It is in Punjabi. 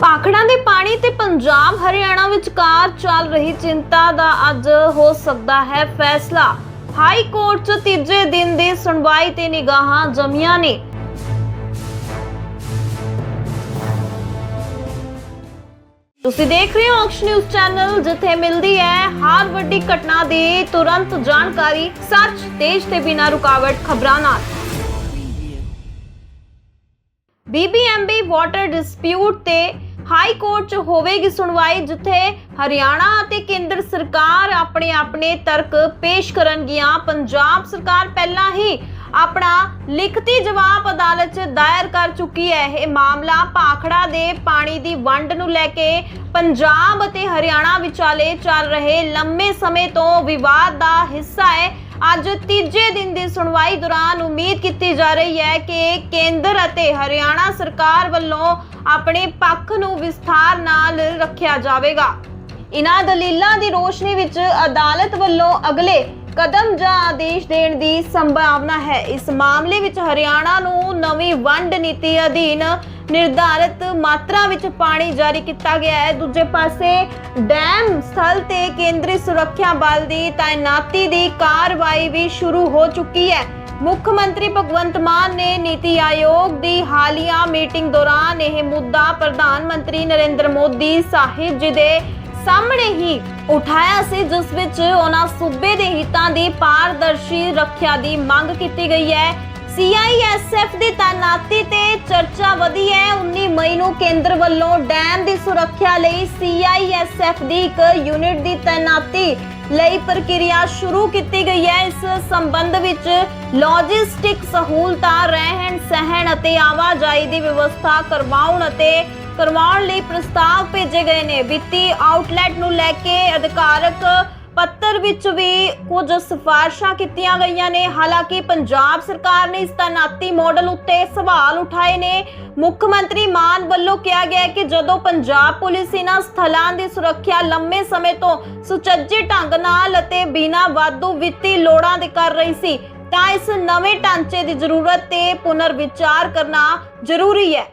ਭਾਖੜਾਂ ਦੇ ਪਾਣੀ ਤੇ ਪੰਜਾਬ ਹਰਿਆਣਾ ਵਿਚਕਾਰ ਚੱਲ ਰਹੀ ਚਿੰਤਾ ਦਾ ਅੱਜ ਹੋ ਸਕਦਾ ਹੈ ਫੈਸਲਾ। ਹਾਈ ਕੋਰਟ 'ਚ ਤੀਜੇ ਦਿਨ ਦੀ ਸੁਣਵਾਈ ਤੇ ਨਿਗਾਹਾਂ ਜਮੀਆਂ ਨੇ। ਤੁਸੀਂ ਦੇਖ ਰਹੇ ਹੋ ਔਕਸ਼ ਨਿਊਜ਼ ਚੈਨਲ, ਜਿੱਥੇ ਮਿਲਦੀ ਹੈ ਹਰ ਵੱਡੀ ਘਟਨਾ ਦੀ ਤੁਰੰਤ ਜਾਣਕਾਰੀ ਸੱਚ ਤੇਜ਼ ਤੇ ਬਿਨਾਂ ਰੁਕਾਵਟ ਖਬਰਾਂ ਨਾਲ। ਬੀਬੀਐਮਬੀ ਵਾਟਰ ਡਿਸਪਿਊਟ ਤੇ ਹਾਈ ਕੋਰਟ 'ਚ ਹੋਵੇਗੀ ਸੁਣਵਾਈ, ਜਿੱਥੇ ਹਰਿਆਣਾ ਅਤੇ ਕੇਂਦਰ ਸਰਕਾਰ ਆਪਣੇ ਆਪਣੇ ਤਰਕ ਪੇਸ਼ ਕਰਨਗੀਆਂ। ਪੰਜਾਬ ਸਰਕਾਰ ਪਹਿਲਾਂ ਹੀ ਆਪਣਾ ਲਿਖਤੀ ਜਵਾਬ ਅਦਾਲਤ 'ਚ ਦਾਇਰ ਕਰ ਚੁੱਕੀ ਹੈ। ਇਹ ਮਾਮਲਾ ਭਾਖੜਾ ਦੇ ਪਾਣੀ ਦੀ ਵੰਡ ਨੂੰ ਲੈ ਕੇ ਪੰਜਾਬ ਅਤੇ ਹਰਿਆਣਾ ਵਿਚਾਲੇ ਚੱਲ ਰਹੇ ਲੰਮੇ ਸਮੇਂ ਤੋਂ ਵਿਵਾਦ ਦਾ ਹਿੱਸਾ ਹੈ। ਅੱਜ ਤੀਜੇ ਦਿਨ ਦੀ ਸੁਣਵਾਈ ਦੌਰਾਨ ਉਮੀਦ ਕੀਤੀ ਜਾ ਰਹੀ ਹੈ ਕਿ ਕੇਂਦਰ ਅਤੇ ਹਰਿਆਣਾ ਸਰਕਾਰ ਵੱਲੋਂ ਆਪਣੇ ਪੱਖ ਨੂੰ ਵਿਸਥਾਰ ਨਾਲ ਰੱਖਿਆ ਜਾਵੇਗਾ। ਇਨ੍ਹਾਂ ਦਲੀਲਾਂ ਦੀ ਰੋਸ਼ਨੀ ਵਿੱਚ ਅਦਾਲਤ ਵੱਲੋਂ ਅਗਲੇ ਕਦਮ ਜਾਂ ਆਦੇਸ਼ ਦੇਣ ਦੀ ਸੰਭਾਵਨਾ ਹੈ। ਇਸ ਮਾਮਲੇ ਵਿੱਚ ਹਰਿਆਣਾ ਨੂੰ ਨਵੀਂ ਵੰਡ ਨੀਤੀ ਅਧੀਨ ਨਿਰਧਾਰਿਤ ਮਾਤਰਾ ਵਿੱਚ ਪਾਣੀ ਜਾਰੀ ਕੀਤਾ ਗਿਆ ਹੈ। ਦੂਜੇ ਪਾਸੇ, ਡੈਮ ਸਥਲ ਤੇ ਕੇਂਦਰੀ ਸੁਰੱਖਿਆ ਬਲ ਦੀ ਤਾਇਨਾਤੀ ਦੀ ਕਾਰਵਾਈ ਵੀ ਸ਼ੁਰੂ ਹੋ ਚੁੱਕੀ ਹੈ। ਮੁੱਖ ਮੰਤਰੀ ਭਗਵੰਤ ਮਾਨ ਨੇ ਨੀਤੀ ਆਯੋਗ ਦੀ ਹਾਲੀਆ ਮੀਟਿੰਗ ਦੌਰਾਨ ਇਹ ਮੁੱਦਾ ਪ੍ਰਧਾਨ ਮੰਤਰੀ ਨਰਿੰਦਰ ਮੋਦੀ ਸਾਹਿਬ ਜੀ ਦੇ ਸਾਹਮਣੇ ਹੀ ਉਠਾਇਆ ਸੀ, ਜਿਸ ਵਿੱਚ ਉਹਨਾਂ ਸੂਬੇ ਦੇ ਹਿੱਤਾਂ ਦੀ ਪਾਰਦਰਸ਼ੀ ਰੱਖਿਆ ਦੀ ਮੰਗ ਕੀਤੀ ਗਈ ਹੈ। ਸੀਆਈਐਸਐਫ ਦੀ ਤਾਇਨਾਤੀ ਤੇ ਚਰਚਾ ਵਧੀ ਹੈ। 19 ਮਈ ਨੂੰ ਕੇਂਦਰ ਵੱਲੋਂ ਡੈਮ ਦੀ ਸੁਰੱਖਿਆ ਲਈ ਸੀਆਈਐਸਐਫ ਦੀ ਇੱਕ ਯੂਨਿਟ ਦੀ ਤਾਇਨਾਤੀ ਲਈ ਪ੍ਰਕਿਰਿਆ ਸ਼ੁਰੂ ਕੀਤੀ ਗਈ ਹੈ। ਇਸ ਸੰਬੰਧ ਵਿੱਚ ਲੌਜਿਸਟਿਕ ਸਹੂਲਤਾਂ ਰਹਿਣ ਸਹਿਣ ਅਤੇ ਆਵਾਜਾਈ ਦੀ ਵਿਵਸਥਾ ਕਰਵਾਉਣ ਅਤੇ ਕਰਵਾਉਣ ਲਈ ਪ੍ਰਸਤਾਵ ਭੇਜੇ ਗਏ ਨੇ। ਵਿੱਤੀ ਆਊਟਲੈਟ ਨੂੰ ਲੈ ਕੇ ਅਧਿਕਾਰਕ ਪੱਤਰ ਵਿੱਚ ਵੀ ਕੁਝ ਸਿਫਾਰਸ਼ਾਂ ਕੀਤੀਆਂ ਗਈਆਂ ਨੇ। ਹਾਲਾਂਕਿ ਪੰਜਾਬ ਸਰਕਾਰ ਨੇ ਇਸ ਤਾਇਨਾਤੀ ਮਾਡਲ ਉੱਤੇ ਸਵਾਲ ਉਠਾਏ ਨੇ। ਮੁੱਖ ਮੰਤਰੀ ਮਾਨ ਵੱਲੋਂ ਕਿਹਾ ਗਿਆ ਕਿ ਜਦੋਂ ਪੰਜਾਬ ਪੁਲਿਸ ਇਹਨਾਂ ਸਥਲਾਂ ਦੀ ਸੁਰੱਖਿਆ ਲੰਮੇ ਸਮੇਂ ਤੋਂ ਸੁਚੱਜੇ ਢੰਗ ਨਾਲ ਅਤੇ ਬਿਨਾਂ ਵਾਧੂ ਵਿੱਤੀ ਲੋੜਾਂ ਦੇ ਕਰ ਰਹੀ ਸੀ, ਤਾਂ ਇਸ ਨਵੇਂ ਢਾਂਚੇ ਦੀ ਜ਼ਰੂਰਤ ਤੇ ਪੁਨਰ ਵਿਚਾਰ ਕਰਨਾ ਜ਼ਰੂਰੀ ਹੈ।